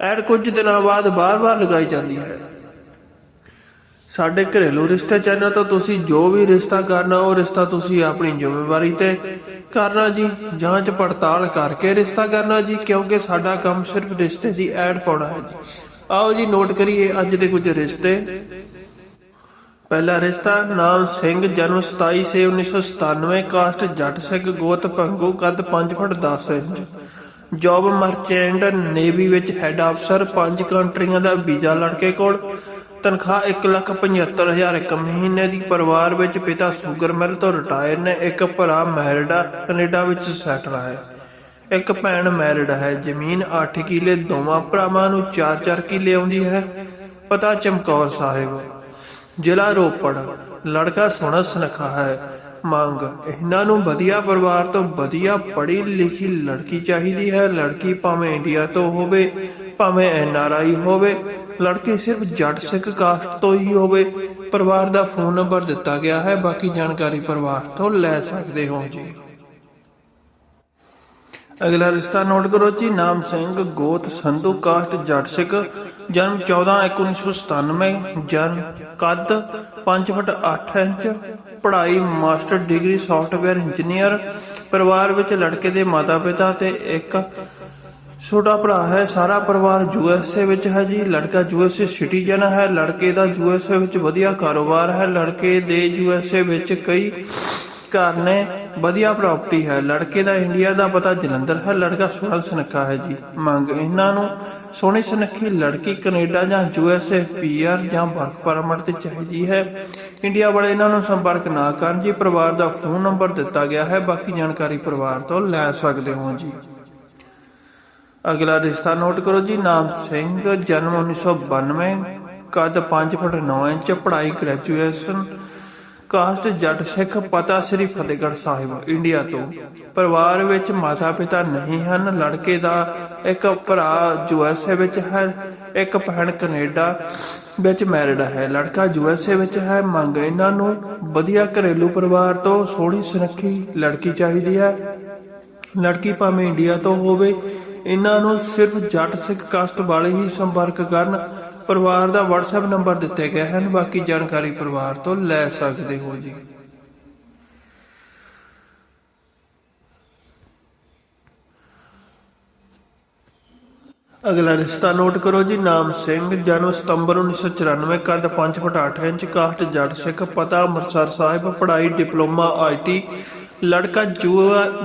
Add ਕੁਝ ਦਿਨਾਂ ਬਾਅਦ ਬਾਰ-ਬਾਰ ਲਗਾਈ ਜਾਂਦੀ ਹੈ। ਸਾਡੇ ਘਰੇਲੂ ਰਿਸ਼ਤੇ ਚੈਨਲ ਤੋਂ ਤੁਸੀਂ ਜੋ ਵੀ ਰਿਸ਼ਤਾ ਕਰਨਾ, ਉਹ ਰਿਸ਼ਤਾ ਤੁਸੀਂ ਆਪਣੀ ਜ਼ਿੰਮੇਵਾਰੀ ਤੇ ਕਰਨਾ ਜੀ। ਜਾਂਚ ਪੜਤਾਲ ਕਰਕੇ ਰਿਸ਼ਤਾ ਕਰਨਾ ਜੀ, ਕਿਉਂਕਿ ਸਾਡਾ ਕੰਮ ਸਿਰਫ ਰਿਸ਼ਤੇ ਦੀ ਐਡ ਪਾਉਣਾ ਹੈ ਜੀ। ਆਓ ਜੀ, ਨੋਟ ਕਰੀਏ ਅੱਜ ਦੇ ਕੁਝ ਰਿਸ਼ਤੇ। ਪਹਿਲਾ ਰਿਸ਼ਤਾ, ਨਾਮ ਸਿੰਘ, ਜਨਮ 27 ਸੇ 1997 ਕਾਸਟ ਜੱਟ ਸਿੰਘ, ਗੋਤ ਭੰਗੂ ਕੱਦ 5 foot 10 inch. Job merchant navy ਵਿੱਚ ਹੈੱਡ ਅਫਸਰ ਪੰਜ ਕੰਟਰੀਆਂ ਦਾ ਵੀਜ਼ਾ ਲੜਕੇ ਕੋਲ। ਤਨਖਾਹ 175000 ਇੱਕ ਮਹੀਨੇ ਦੀ। ਪਰਿਵਾਰ ਵਿੱਚ ਪਿਤਾ ਸ਼ੂਗਰ ਮਿਲ ਤੋਂ ਰਿਟਾਇਰ ਨੇ, ਇੱਕ ਭਰਾ ਮੈਰਿਡਾ ਕੈਨੇਡਾ ਵਿੱਚ ਸੈਟਲ ਹੈ ਇੱਕ ਭੈਣ ਮੈਰਿਡ ਹੈ, ਜ਼ਮੀਨ 8 ਕਿੱਲੇ, ਦੋਵਾਂ ਭਰਾਵਾਂ ਨੂੰ 4-4 ਕਿੱਲੇ ਆਉਂਦੀ ਹੈ। ਪਤਾ ਚਮਕੌਰ ਸਾਹਿਬ, ਜ਼ਿਲ੍ਹਾ ਰੋਪੜ, ਲੜਕਾ ਸੋਹਣਾ ਸੁਨੱਖਾ ਹੈ। ਮੰਗ। ਇਹਨਾਂ ਨੂੰ ਵਧੀਆ ਪਰਿਵਾਰ ਤੋਂ ਵਧੀਆ ਪੜ੍ਹੀ ਲਿਖੀ ਲੜਕੀ ਚਾਹੀਦੀ ਹੈ। ਲੜਕੀ ਭਾਵੇਂ ਇੰਡੀਆ ਤੋਂ ਹੋਵੇ, ਭਾਵੇਂ ਐਨ ਆਰ ਆਈ ਹੋਵੇ, ਲੜਕੀ ਸਿਰਫ ਜੱਟ ਸਿੱਖ ਕਾਸਟ ਤੋਂ ਹੀ ਹੋਵੇ। ਪਰਿਵਾਰ ਦਾ ਫੋਨ ਨੰਬਰ ਦਿੱਤਾ ਗਿਆ ਹੈ। ਬਾਕੀ ਜਾਣਕਾਰੀ ਪਰਿਵਾਰ ਤੋਂ ਲੈ ਸਕਦੇ ਹੋ ਜੀ। ਅਗਲਾ ਰਿਸ਼ਤਾ ਨੋਟ ਕਰੋ ਜੀ, ਨਾਮ ਸਿੰਘ, ਗੋਤ, ਸੰਧੂ, ਕਾਸਟ, ਜੱਟ ਸਿੱਖ, ਜਨਮ 14 1997 ਜਨ ਕੱਦ 5 ਫੁੱਟ 8 ਇੰਚ, ਪੜ੍ਹਾਈ ਮਾਸਟਰ ਡਿਗਰੀ ਸੌਫਟਵੇਅਰ ਇੰਜੀਨੀਅਰ ਪਰਿਵਾਰ ਵਿੱਚ ਲੜਕੇ ਦੇ ਮਾਤਾ-ਪਿਤਾ ਤੇ ਇੱਕ ਛੋਟਾ ਭਰਾ ਹੈ, ਸਾਰਾ ਪਰਿਵਾਰ ਯੂਐਸਏ ਵਿੱਚ ਹੈ ਜੀ, ਲੜਕਾ ਯੂਐਸਏ ਸਿਟੀਜ਼ਨ ਹੈ, ਲੜਕੇ ਦਾ ਯੂਐਸਏ ਵਿੱਚ ਵਧੀਆ ਕਾਰੋਬਾਰ ਹੈ, ਲੜਕੇ ਦੇ ਯੂਐਸਏ ਵਿੱਚ ਕਈ ਘਰ ਨੇ ਵਧੀਆ ਪ੍ਰਾਪਰਟੀ ਹੈ। ਲੜਕੇ ਦਾ ਇੰਡੀਆ ਦਾ ਪਤਾ ਜਲੰਧਰ ਹੈ। ਲੜਕਾ ਸੋਹਣਾ ਸੁਨੱਖਾ ਹੈ ਜੀ। ਮੰਗ ਇਹਨਾਂ ਨੂੰ ਸੋਹਣੀ ਸੁਨੱਖੀ ਲੜਕੀ ਕੈਨੇਡਾ ਜਾਂ ਯੂਐਸਏ ਪੀਆਰ ਜਾਂ ਵਰਕ ਪਰਮਿਟ ਤੇ ਚਾਹੀਦੀ ਹੈ। ਇੰਡੀਆ ਵਾਲੇ ਇਹਨਾਂ ਨੂੰ ਸੰਪਰਕ ਨਾ ਕਰਨ ਜੀ। ਪਰਿਵਾਰ ਦਾ ਫੋਨ ਨੰਬਰ ਦਿੱਤਾ ਗਿਆ ਹੈ। ਬਾਕੀ ਜਾਣਕਾਰੀ ਪਰਿਵਾਰ ਤੋਂ ਲੈ ਸਕਦੇ ਹੋ ਜੀ। ਅਗਲਾ ਰਿਸ਼ਤਾ ਨੋਟ ਕਰੋ ਜੀ। ਨਾਮ ਸਿੰਘ, ਜਨਮ 1992 ਕੱਦ 5 ਫੁੱਟ 9 ਇੰਚ, ਪੜ੍ਹਾਈ ਗ੍ਰੈਜੂਏਸ਼ਨ ਕਾਸਟ ਜੱਟ ਸਿੱਖ ਪਤਾ ਸ੍ਰੀ ਫਤਿਹਗੜ੍ਹ ਸਾਹਿਬ, ਇੰਡੀਆ ਤੋਂ। ਪਰਿਵਾਰ ਵਿੱਚ ਮਾਤਾ ਪਿਤਾ ਨਹੀਂ ਹਨ, ਲੜਕੇ ਦਾ ਇੱਕ ਭਰਾ ਯੂਐਸਏ ਵਿੱਚ ਹੈ, ਇੱਕ ਭੈਣ ਕੈਨੇਡਾ ਵਿੱਚ ਮੈਰਿਡ ਹੈ। ਲੜਕਾ ਯੂਐਸਏ ਵਿੱਚ ਹੈ, ਮੰਗ ਇਹਨਾਂ ਨੂੰ ਵਧੀਆ ਘਰੇਲੂ ਪਰਿਵਾਰ ਤੋਂ ਸੋਹਣੀ ਸੁਨੱਖੀ ਲੜਕੀ ਚਾਹੀਦੀ ਹੈ। ਲੜਕੀ ਭਾਵੇਂ ਇੰਡੀਆ ਤੋਂ ਹੋਵੇ, ਇਹਨਾਂ ਨੂੰ ਸਿਰਫ ਜੱਟ ਸਿੱਖ ਕਾਸਟ ਵਾਲੇ ਹੀ ਸੰਪਰਕ ਕਰਨ ਪਰਿਵਾਰ ਦਾ WhatsApp ਨੰਬਰ ਦਿੱਤੇ ਗਏ ਹਨ, ਬਾਕੀ ਜਾਣਕਾਰੀ ਪਰਿਵਾਰ ਤੋਂ ਲੈ ਸਕਦੇ ਹੋ ਜੀ। ਅਗਲਾ ਰਿਸ਼ਤਾ ਨੋਟ ਕਰੋ ਜੀ, ਨਾਮ ਸਿੰਘ, ਜਨਮ ਸਤੰਬਰ 1994 ਕੱਦ 5 ਫੁੱਟ 8 ਇੰਚ ਕਾਸਟ ਜੱਟ ਸਿੱਖ ਪਤਾ, ਅੰਮ੍ਰਿਤਸਰ ਸਾਹਿਬ, ਪੜ੍ਹਾਈ, ਡਿਪਲੋਮਾ ਆਈਟੀ ਲੜਕਾ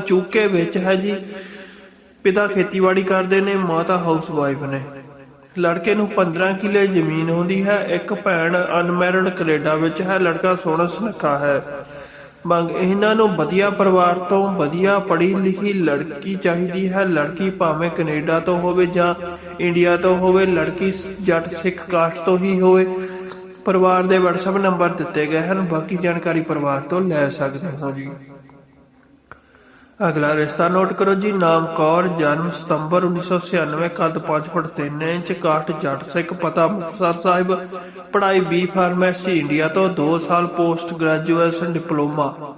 ਯੂਕੇ ਵਿੱਚ ਹੈ ਜੀ। ਪਿਤਾ ਖੇਤੀਬਾੜੀ ਕਰਦੇ ਨੇ, ਮਾਤਾ ਹਾਊਸ ਵਾਈਫ ਨੇ। ਲੜਕੇ ਨੂੰ 15 ਕਿੱਲੇ ਜ਼ਮੀਨ ਹੁੰਦੀ ਹੈ, ਇੱਕ ਭੈਣ ਅਨਮੈਰਿਡ ਕੈਨੇਡਾ ਵਿੱਚ ਹੈ, ਲੜਕਾ ਸੋਹਣਾ ਸੁਨੱਖਾ ਹੈ। ਮੰਗ, ਇਹਨਾਂ ਨੂੰ ਵਧੀਆ ਪਰਿਵਾਰ ਤੋਂ ਵਧੀਆ ਪੜ੍ਹੀ ਲਿਖੀ ਲੜਕੀ ਚਾਹੀਦੀ ਹੈ, ਲੜਕੀ ਭਾਵੇਂ ਕੈਨੇਡਾ ਤੋਂ ਹੋਵੇ ਜਾਂ ਇੰਡੀਆ ਤੋਂ ਹੋਵੇ, ਲੜਕੀ ਜੱਟ ਸਿੱਖ ਕਾਸਟ ਤੋਂ ਹੀ ਹੋਵੇ। ਪਰਿਵਾਰ ਦੇ WhatsApp ਨੰਬਰ ਦਿੱਤੇ ਗਏ ਹਨ, ਬਾਕੀ ਜਾਣਕਾਰੀ ਪਰਿਵਾਰ ਤੋਂ ਲੈ ਸਕਦੇ ਹੋ ਜੀ। ਅਗਲਾ ਰਿਸ਼ਤਾ ਨੋਟ ਕਰੋ ਜੀ, ਨਾਮ ਕੌਰ, ਜਨਮ ਸਤੰਬਰ 1996 ਕੱਦ 5 ਫੁੱਟ 3 ਇੰਚ ਕਾਟ ਜੱਟ ਸਿੱਖ, ਪਤਾ ਮੁਕਤਸਰ ਸਾਹਿਬ, ਪੜ੍ਹਾਈ ਬੀ ਫਾਰਮੇਸੀ ਇੰਡੀਆ ਤੋਂ 2 ਸਾਲ ਪੋਸਟ ਗ੍ਰੈਜੂਏਸ਼ਨ ਡਿਪਲੋਮਾ।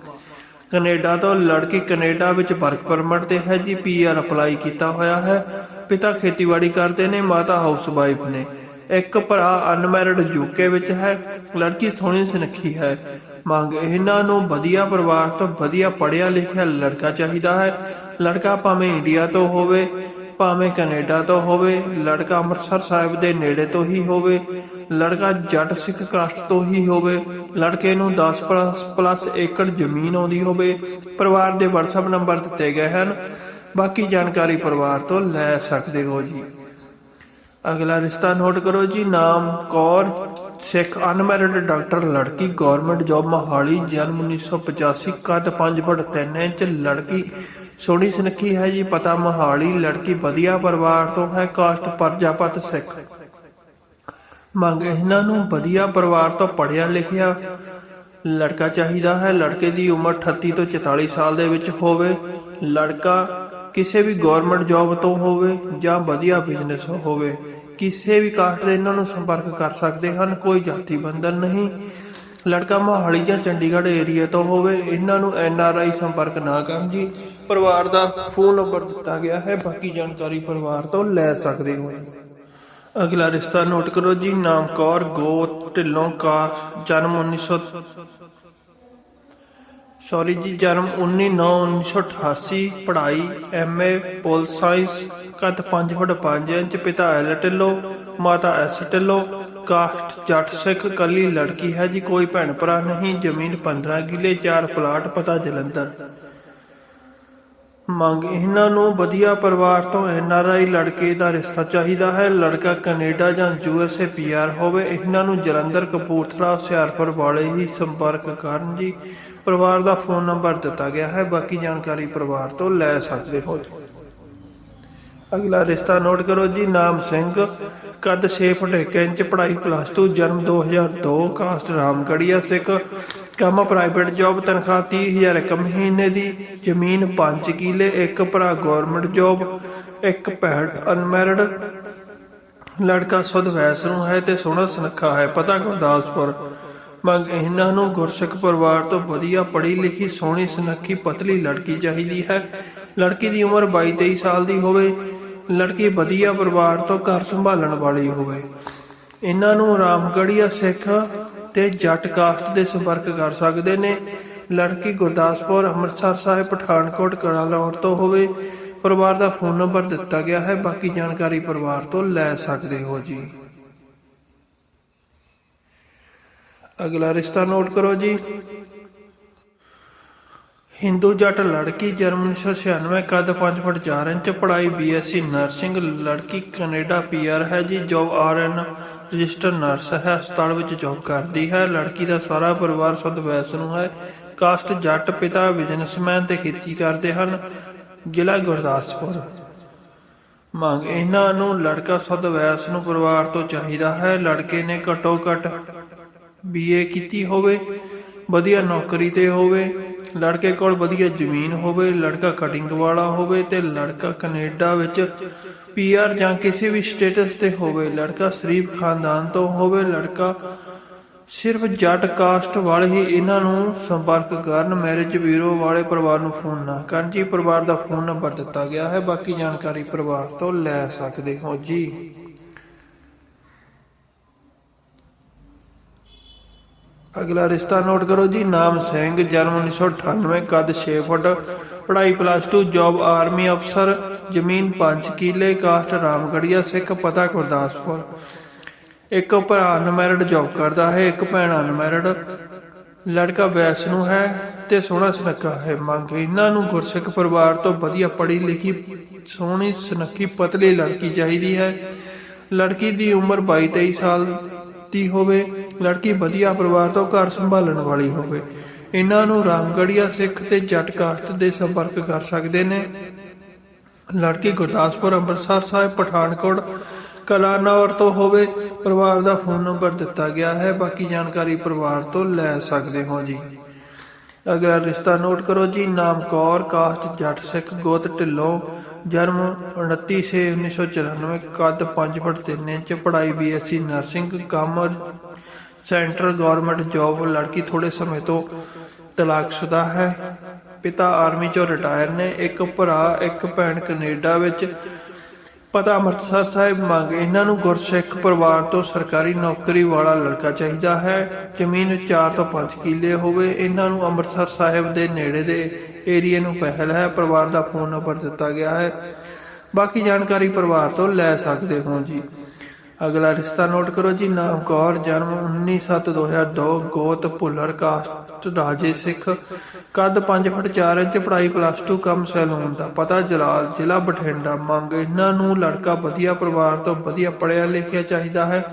ਕੈਨੇਡਾ ਤੋਂ ਲੜਕੀ ਕੈਨੇਡਾ ਵਿੱਚ ਵਰਕ ਪਰਮਿਟ ਤੇ ਹੈ ਜੀ ਪੀਆਰ ਅਪਲਾਈ ਕੀਤਾ ਹੋਇਆ ਹੈ। ਪਿਤਾ ਖੇਤੀਬਾੜੀ ਕਰਦੇ ਨੇ, ਮਾਤਾ ਹਾਊਸ ਵਾਈਫ ਨੇ। ਇੱਕ ਭਰਾ ਅਨਮੈਰਿਡ ਯੂਕੇ ਵਿੱਚ ਹੈ, ਲੜਕੀ ਸੋਹਣੀ ਸੁਨੱਖੀ ਹੈ। ਮੰਗ ਇਹਨਾਂ ਨੂੰ ਵਧੀਆ ਪਰਿਵਾਰ ਤੋਂ ਵਧੀਆ ਪੜ੍ਹਿਆ ਲਿਖਿਆ ਲੜਕਾ ਚਾਹੀਦਾ ਹੈ। ਲੜਕਾ ਭਾਵੇਂ ਇੰਡੀਆ ਤੋਂ ਹੋਵੇ, ਭਾਵੇਂ ਕੈਨੇਡਾ ਤੋਂ ਹੋਵੇ, ਲੜਕਾ ਅੰਮ੍ਰਿਤਸਰ ਸਾਹਿਬ ਦੇ ਨੇੜੇ ਤੋਂ ਹੀ ਹੋਵੇ, ਲੜਕਾ ਜੱਟ ਸਿੱਖ ਕਾਸਟ ਤੋਂ ਹੀ ਹੋਵੇ, ਲੜਕੇ ਨੂੰ 10 ਪਲੱਸ ਪਲੱਸ ਏਕੜ ਜ਼ਮੀਨ ਆਉਂਦੀ ਹੋਵੇ, ਪਰਿਵਾਰ ਦੇ WhatsApp ਨੰਬਰ ਦਿੱਤੇ ਗਏ ਹਨ। ਬਾਕੀ ਜਾਣਕਾਰੀ ਪਰਿਵਾਰ ਤੋਂ ਲੈ ਸਕਦੇ ਹੋ ਜੀ। ਅਗਲਾ ਰਿਸ਼ਤਾ ਨੋਟ ਕਰੋ ਜੀ, ਨਾਮ ਕੌਰ ਸਿੱਖ ਅਨਮੈਰਿਡ ਡਾਕਟਰ ਲੜਕੀ ਗਵਰਨਮੈਂਟ ਜੌਬ ਮਹਾਲੀ, ਜਨਮ 1985 ਕੱਦ 5 ਫੁੱਟ 3 ਇੰਚ, ਲੜਕੀ ਸੋਹਣੀ ਸੁਨੱਖੀ ਹੈ ਜੀ, ਪਤਾ ਮਹਾਲੀ, ਲੜਕੀ ਵਧੀਆ ਪਰਿਵਾਰ ਤੋਂ ਹੈ, ਕਾਸਟ ਪਰਜਾਪਤ ਸਿੱਖ। ਮੰਗ ਇਹਨਾਂ ਨੂੰ ਵਧੀਆ ਪਰਿਵਾਰ ਤੋਂ ਪੜਿਆ ਲਿਖਿਆ ਲੜਕਾ ਚਾਹੀਦਾ ਹੈ, ਲੜਕੇ ਦੀ ਉਮਰ 38 ਤੋਂ 44 ਸਾਲ ਦੇ ਵਿੱਚ ਹੋਵੇ, ਲੜਕਾ ਕਿਸੇ ਵੀ ਗਵਰਨਮੈਂਟ ਜੌਬ ਤੋਂ ਹੋਵੇ ਜਾਂ ਵਧੀਆ ਬਿਜ਼ਨਸ ਹੋਵੇ ਕਿਸੇ ਵੀ ਕਾਸਟ ਦੇ ਇਹਨਾਂ ਨੂੰ ਸੰਪਰਕ ਕਰ ਸਕਦੇ ਹਨ, ਕੋਈ ਜਾਤੀ ਬੰਧਨ ਨਹੀਂ। ਲੜਕਾ ਮੋਹਾਲੀ ਜਾਂ ਚੰਡੀਗੜ੍ਹ ਏਰੀਆ ਤੋਂ ਹੋਵੇ, ਇਹਨਾਂ ਨੂੰ ਐਨ ਆਰ ਆਈ ਸੰਪਰਕ ਨਾ ਕਰਨ ਜੀ ਪਰਿਵਾਰ ਦਾ ਫੋਨ ਨੰਬਰ ਦਿੱਤਾ ਗਿਆ ਹੈ, ਬਾਕੀ ਜਾਣਕਾਰੀ ਪਰਿਵਾਰ ਤੋਂ ਲੈ ਸਕਦੇ ਹੋ। ਅਗਲਾ ਰਿਸ਼ਤਾ ਨੋਟ ਕਰੋ ਜੀ, ਨਾਮ ਕੌਰ ਗੋ ਢਿੱਲੋਂ ਕਾ ਜਨਮ 1900 ਸੌਰੀ ਜੀ, ਜਨਮ 19/9/1988 ਪੜ੍ਹਾਈ ਐਮਏ ਪੋਲ ਸਾਇੰਸ ਕੱਦ 5 ਫੁੱਟ 5 ਇੰਚ, ਪਿਤਾ ਐਲ ਢਿੱਲੋ, ਮਾਤਾ ਐਸ ਢਿੱਲੋ, ਕਾਸਟ ਜੱਟ ਸਿੱਖ ਕੱਲੀ ਲੜਕੀ ਹੈ ਜੀ, ਕੋਈ ਭੈਣ ਭਰਾ ਨਹੀਂ, ਜ਼ਮੀਨ 15 ਕਿੱਲੇ 4 ਪਲਾਟ, ਪਤਾ ਜਲੰਧਰ। ਮੰਗ ਇਹਨਾਂ ਨੂੰ ਵਧੀਆ ਪਰਿਵਾਰ ਤੋਂ ਐਨ ਆਰ ਆਈ ਲੜਕੇ ਦਾ ਰਿਸ਼ਤਾ ਚਾਹੀਦਾ ਹੈ। ਲੜਕਾ ਕੈਨੇਡਾ ਜਾਂ U S A P R ਹੋਵੇ, ਇਹਨਾਂ ਨੂੰ ਜਲੰਧਰ, ਕਪੂਰਥਲਾ, ਹੁਸ਼ਿਆਰਪੁਰ ਵਾਲੇ ਹੀ ਸੰਪਰਕ ਕਰਨ ਜੀ। ਪਰਿਵਾਰ ਦਾ ਫੋਨ ਨੰਬਰ ਦਿੱਤਾ ਗਿਆ ਹੈ, ਬਾਕੀ ਜਾਣਕਾਰੀ ਪਰਿਵਾਰ ਤੋਂ ਲੈ ਸਕਦੇ ਹੋ। ਅਗਲਾ ਰਿਸ਼ਤਾ ਨੋਟ ਕਰੋ ਜੀ, ਨਾਮ ਸਿੰਘ, ਕੱਦ 6 ਫੁੱਟ 1 ਇੰਚ, ਪੜ੍ਹਾਈ ਪਲੱਸ 2 ਜਨਮ 2002 ਕਾਸਟ ਰਾਮਗੜੀਆ ਸਿੱਖ, ਕੰਮ ਪ੍ਰਾਈਵੇਟ ਜੌਬ ਤਨਖਾਹ 30000 ਇੱਕ ਮਹੀਨੇ ਦੀ, ਜ਼ਮੀਨ 5 ਕਿੱਲੇ, ਇੱਕ ਭਰਾ ਗਵਰਨਮੈਂਟ ਜੌਬ ਇੱਕ ਭੈਣ ਅਨਮੈਰਿਡ ਲੜਕਾ ਸੁਧ ਵੈਸ ਨੂੰ ਹੈ ਤੇ ਸੋਹਣਾ ਸੁਨੱਖਾ ਹੈ, ਪਤਾ ਗੁਰਦਾਸਪੁਰ। ਮੰਗ ਇਹਨਾਂ ਨੂੰ ਗੁਰਸਿੱਖ ਪਰਿਵਾਰ ਤੋਂ ਵਧੀਆ ਪੜ੍ਹੀ ਲਿਖੀ, ਸੋਹਣੀ ਸੁਨੱਖੀ, ਪਤਲੀ ਲੜਕੀ ਚਾਹੀਦੀ ਹੈ। ਲੜਕੀ ਦੀ ਉਮਰ 22 23 ਸਾਲ ਦੀ ਹੋਵੇ ਲੜਕੀ ਵਧੀਆ ਪਰਿਵਾਰ ਤੋਂ ਘਰ ਸੰਭਾਲਣ ਵਾਲੀ ਹੋਵੇ। ਇਹਨਾਂ ਨੂੰ ਰਾਮਗੜੀਆ ਸਿੱਖ ਤੇ ਜੱਟ ਕਾਸਟ ਦੇ ਸੰਪਰਕ ਕਰ ਸਕਦੇ ਨੇ। ਲੜਕੀ ਗੁਰਦਾਸਪੁਰ, ਅੰਮ੍ਰਿਤਸਰ ਸਾਹਿਬ, ਪਠਾਨਕੋਟ ਕੜਾਲੌਰ ਤੋਂ ਹੋਵੇ। ਪਰਿਵਾਰ ਦਾ ਫੋਨ ਨੰਬਰ ਦਿੱਤਾ ਗਿਆ ਹੈ। ਬਾਕੀ ਜਾਣਕਾਰੀ ਪਰਿਵਾਰ ਤੋਂ ਲੈ ਸਕਦੇ ਹੋ ਜੀ। ਅਗਲਾ ਰਿਸ਼ਤਾ ਨੋਟ ਕਰੋ ਜੀ। ਹਿੰਦੂ ਜੱਟ ਲੜਕੀ ਜਨਮ 1996 ਕੱਦ 5 ਫੁੱਟ 4 ਇੰਚ, ਪੜ੍ਹਾਈ ਬੀਐਸਸੀ ਨਰਸਿੰਗ, ਲੜਕੀ ਕੈਨੇਡਾ ਪੀਆਰ ਹੈ ਜੀ, ਜੋਬ ਆਰਐਨ ਰਜਿਸਟਰ ਨਰਸ ਹੈ, ਹਸਪਤਾਲ ਵਿੱਚ ਜੌਬ ਕਰਦੀ ਹੈ, ਲੜਕੀ ਦਾ ਸਾਰਾ ਪਰਿਵਾਰ ਸੁਧ ਵੈਸ ਨੂੰ ਹੈ। ਕਾਸਟ ਜੱਟ ਪਿਤਾ ਬਿਜ਼ਨਸਮੈਨ ਤੇ ਖੇਤੀ ਕਰਦੇ ਹਨ, ਜ਼ਿਲ੍ਹਾ ਗੁਰਦਾਸਪੁਰ। ਮੰਗ, ਇਹਨਾਂ ਨੂੰ ਲੜਕਾ ਸੁਧ ਵੈਸ ਨੂੰ ਪਰਿਵਾਰ ਤੋਂ ਚਾਹੀਦਾ ਹੈ। ਲੜਕੇ ਨੇ ਘੱਟੋ ਘੱਟ ਬੀਏ ਕੀਤੀ ਹੋਵੇ, ਵਧੀਆ ਨੌਕਰੀ ਤੇ ਹੋਵੇ। ਲੜਕੇ ਕੋਲ ਵਧੀਆ ਜ਼ਮੀਨ ਹੋਵੇ, ਲੜਕਾ ਕਟਿੰਗ ਵਾਲਾ ਹੋਵੇ ਤੇ ਲੜਕਾ ਕੈਨੇਡਾ ਵਿੱਚ ਪੀਆਰ ਜਾਂ ਕਿਸੇ ਵੀ ਸਟੇਟਸ ਤੇ ਹੋਵੇ। ਲੜਕਾ ਸ਼ਰੀਫ ਖਾਨਦਾਨ ਤੋਂ ਹੋਵੇ, ਲੜਕਾ ਸਿਰਫ ਜੱਟ ਕਾਸਟ ਵਾਲੇ ਹੀ ਇਹਨਾਂ ਨੂੰ ਸੰਪਰਕ ਕਰਨ ਮੈਰਿਜ ਬਿਊਰੋ ਵਾਲੇ ਪਰਿਵਾਰ ਨੂੰ ਫੋਨ ਨਾ ਕਰਨ। ਜੀ, ਪਰਿਵਾਰ ਦਾ ਫੋਨ ਨੰਬਰ ਦਿੱਤਾ ਗਿਆ ਹੈ। ਬਾਕੀ ਜਾਣਕਾਰੀ ਪਰਿਵਾਰ ਤੋਂ ਲੈ ਸਕਦੇ ਹੋ। ਜੀ। ਅਗਲਾ ਰਿਸ਼ਤਾ ਨੋਟ ਕਰੋ ਜੀ, ਨਾਮ ਸਿੰਘ, ਜਨਮ 1998 ਕੱਦ 6 ਫੁੱਟ, ਪੜ੍ਹਾਈ ਪਲੱਸ 2 ਜੌਬ ਆਰਮੀ ਅਫਸਰ ਜ਼ਮੀਨ 5 ਕਿੱਲੇ ਕਾਸਟ ਰਾਮਗੜੀਆ ਸਿੱਖ, ਪਤਾ ਗੁਰਦਾਸਪੁਰ। ਇੱਕ ਭਰਾ ਅਨਮੈਰਿਡ ਜੌਬ ਕਰਦਾ ਹੈ, ਇੱਕ ਭੈਣ ਅਨਮੈਰਿਡ ਲੜਕਾ ਵੈਸ਼ਨੂੰ ਹੈ ਤੇ ਸੋਹਣਾ ਸੁਨੱਖਾ ਹੈ। ਮੰਗ ਇਹਨਾਂ ਨੂੰ ਗੁਰਸਿੱਖ ਪਰਿਵਾਰ ਤੋਂ ਵਧੀਆ ਪੜ੍ਹੀ ਲਿਖੀ, ਸੋਹਣੀ ਸੁਨੱਖੀ ਪਤਲੀ ਲੜਕੀ ਚਾਹੀਦੀ ਹੈ। ਲੜਕੀ ਦੀ ਉਮਰ 22 23 ਸਾਲ ਦੀ ਹੋਵੇ, ਲੜਕੀ ਵਧੀਆ ਪਰਿਵਾਰ ਤੋਂ ਘਰ ਸੰਭਾਲਣ ਵਾਲੀ ਹੋਵੇ। ਇਹਨਾਂ ਨੂੰ ਰਾਮਗੜੀਆ ਸਿੱਖ ਤੇ ਜੱਟ ਕਾਸਟ ਦੇ ਸੰਪਰਕ ਕਰ ਸਕਦੇ ਨੇ। ਲੜਕੀ ਗੁਰਦਾਸਪੁਰ ਅੰਮ੍ਰਿਤਸਰ ਸਾਹਿਬ, ਪਠਾਨਕੋਟ ਕਲਾਨੌਰ ਤੋਂ ਹੋਵੇ, ਪਰਿਵਾਰ ਦਾ ਫੋਨ ਨੰਬਰ ਦਿੱਤਾ ਗਿਆ ਹੈ। ਬਾਕੀ ਜਾਣਕਾਰੀ ਪਰਿਵਾਰ ਤੋਂ ਲੈ ਸਕਦੇ ਹੋ ਜੀ। ਅਗਲਾ ਰਿਸ਼ਤਾ ਨੋਟ ਕਰੋ ਜੀ, ਨਾਮ ਕੌਰ ਕਾਸਟ ਜੱਟ ਸਿੱਖ ਗੋਤ ਢਿੱਲੋਂ, ਜਨਮ 29 ਸੇ 1994 ਕੱਦ 5 ਫੁੱਟ 3 ਇੰਚ, ਪੜ੍ਹਾਈ ਬੀਐਸਸੀ ਨਰਸਿੰਗ ਕਾਮਰ ਸੈਂਟਰਲ ਗਵਰਨਮੈਂਟ ਜੌਬ, ਲੜਕੀ ਥੋੜੇ ਸਮੇਂ ਤੋਂ ਤਲਾਕਸ਼ੁਦਾ ਹੈ। ਪਿਤਾ ਆਰਮੀ ਚੋਂ ਰਿਟਾਇਰ ਨੇ, ਇੱਕ ਭਰਾ, ਇੱਕ ਭੈਣ ਕੈਨੇਡਾ ਵਿੱਚ ਪਤਾ ਅੰਮ੍ਰਿਤਸਰ ਸਾਹਿਬ ਮੰਗ ਇਹਨਾਂ ਨੂੰ ਗੁਰਸਿੱਖ ਪਰਿਵਾਰ ਤੋਂ ਸਰਕਾਰੀ ਨੌਕਰੀ ਵਾਲਾ ਲੜਕਾ ਚਾਹੀਦਾ ਹੈ। ਜ਼ਮੀਨ 4 ਤੋਂ 5 ਕਿੱਲੇ ਹੋਵੇ, ਇਹਨਾਂ ਨੂੰ ਅੰਮ੍ਰਿਤਸਰ ਸਾਹਿਬ ਦੇ ਨੇੜੇ ਦੇ ਏਰੀਏ ਨੂੰ ਪਹਿਲ ਹੈ, ਪਰਿਵਾਰ ਦਾ ਫੋਨ ਨੰਬਰ ਦਿੱਤਾ ਗਿਆ ਹੈ। ਬਾਕੀ ਜਾਣਕਾਰੀ ਪਰਿਵਾਰ ਤੋਂ ਲੈ ਸਕਦੇ ਹੋ ਜੀ। ਅਗਲਾ ਰਿਸ਼ਤਾ ਨੋਟ ਕਰੋ ਜੀ, ਨਾਮ ਕੌਰ, ਜਨਮ 19/7/2002 ਗੋਤ ਭੁੱਲਰ, ਕਾਸਟ ਰਾਜੇ ਸਿੱਖ, ਕੱਦ 5 ਫੁੱਟ 4 ਇੰਚ, ਪੜ੍ਹਾਈ ਪਲੱਸ 2 ਕੰਮ ਸੈਲੂਨ ਦਾ ਪਤਾ ਜਲਾਲ, ਜ਼ਿਲ੍ਹਾ ਬਠਿੰਡਾ। ਮੰਗ ਇਹਨਾਂ ਨੂੰ ਲੜਕਾ ਵਧੀਆ ਪਰਿਵਾਰ ਤੋਂ ਵਧੀਆ ਪੜ੍ਹਿਆ ਲਿਖਿਆ ਚਾਹੀਦਾ ਹੈ।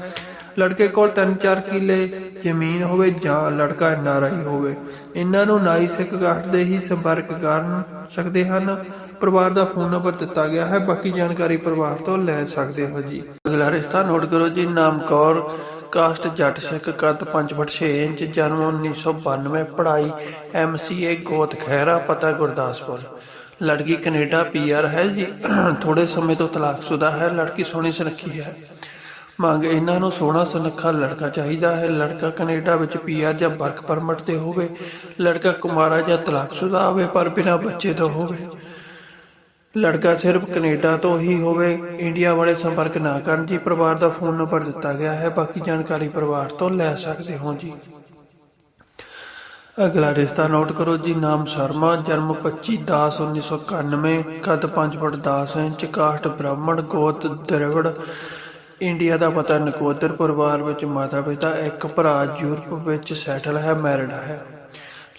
ਲੜਕੇ ਕੋਲ 3-4 ਕਿੱਲੇ ਜ਼ਮੀਨ ਹੋਵੇ ਜਾਂ ਲੜਕਾ ਐਨਆਰਆਈ ਹੋਵੇ। ਇਹਨਾਂ ਨੂੰ ਨਾਈ ਸਿੱਖ ਕਾਸਟ ਦੇ ਹੀ ਸੰਪਰਕ ਕਰ ਸਕਦੇ ਹਨ। ਪਰਿਵਾਰ ਦਾ ਫੋਨ ਨੰਬਰ ਦਿੱਤਾ ਗਿਆ ਹੈ। ਬਾਕੀ ਜਾਣਕਾਰੀ ਪਰਿਵਾਰ ਤੋਂ ਲੈ ਸਕਦੇ ਹੋ ਜੀ। ਅਗਲਾ ਰਿਸ਼ਤਾ ਨੋਟ ਕਰੋ ਜੀ। ਨਾਮ ਕੌਰ ਕਾਸਟ ਜੱਟ ਸਿੱਖ ਕੱਦ 5 ਫੁੱਟ 6 ਇੰਚ, ਜਨਮ 1992 ਪੜ੍ਹਾਈ ਐਮਸੀਏ ਗੋਤ ਖਹਿਰਾ ਪਤਾ ਗੁਰਦਾਸਪੁਰ। ਲੜਕੀ ਕੈਨੇਡਾ ਪੀਆਰ ਹੈ ਜੀ। ਥੋੜੇ ਸਮੇਂ ਤੋਂ ਤਲਾਕਸ਼ੁਦਾ ਹੈ। ਲੜਕੀ ਸੋਹਣੀ ਸੁਨੱਖੀ ਹੈ। ਮੰਗ ਇਹਨਾਂ ਨੂੰ ਸੋਹਣਾ ਸੁਨੱਖਾ ਲੜਕਾ ਚਾਹੀਦਾ ਹੈ। ਲੜਕਾ ਕੈਨੇਡਾ ਵਿੱਚ ਪੀਆਰ ਜਾਂ ਵਰਕ ਪਰਮਿਟ ਤੇ ਹੋਵੇ। ਲੜਕਾ ਕੁਮਾਰਾ ਜਾਂ ਤਲਾਕਸ਼ੁਦਾ ਹੋਵੇ, ਪਰ ਬਿਨਾਂ ਬੱਚੇ ਤੋਂ ਹੋਵੇ। ਲੜਕਾ ਸਿਰਫ ਕੈਨੇਡਾ ਤੋਂ ਹੀ ਹੋਵੇ, ਇੰਡੀਆ ਵਾਲੇ ਸੰਪਰਕ ਨਾ ਕਰਨ ਜੀ ਪਰਿਵਾਰ ਦਾ ਫੋਨ ਨੰਬਰ ਦਿੱਤਾ ਗਿਆ ਹੈ। ਬਾਕੀ ਜਾਣਕਾਰੀ ਪਰਿਵਾਰ ਤੋਂ ਲੈ ਸਕਦੇ ਹੋ ਜੀ। ਅਗਲਾ ਰਿਸ਼ਤਾ ਨੋਟ ਕਰੋ ਜੀ, ਨਾਮ ਸ਼ਰਮਾ, ਜਨਮ 25 10 1991 ਕੱਦ 5 ਫੁੱਟ 10 ਇੰਚ, ਕਾਸਟ ਬ੍ਰਾਹਮਣ, ਗੋਤ ਦਰਵੜ। ਇੰਡੀਆ ਦਾ ਪਤਾ ਨਕੋਦਰ ਪਰਿਵਾਰ ਵਿੱਚ ਮਾਤਾ ਪਿਤਾ ਇੱਕ ਭਰਾ, ਯੂਰਪ ਵਿੱਚ ਸੈਟਲ ਹੈ, ਮੈਰਿਡ ਹੈ।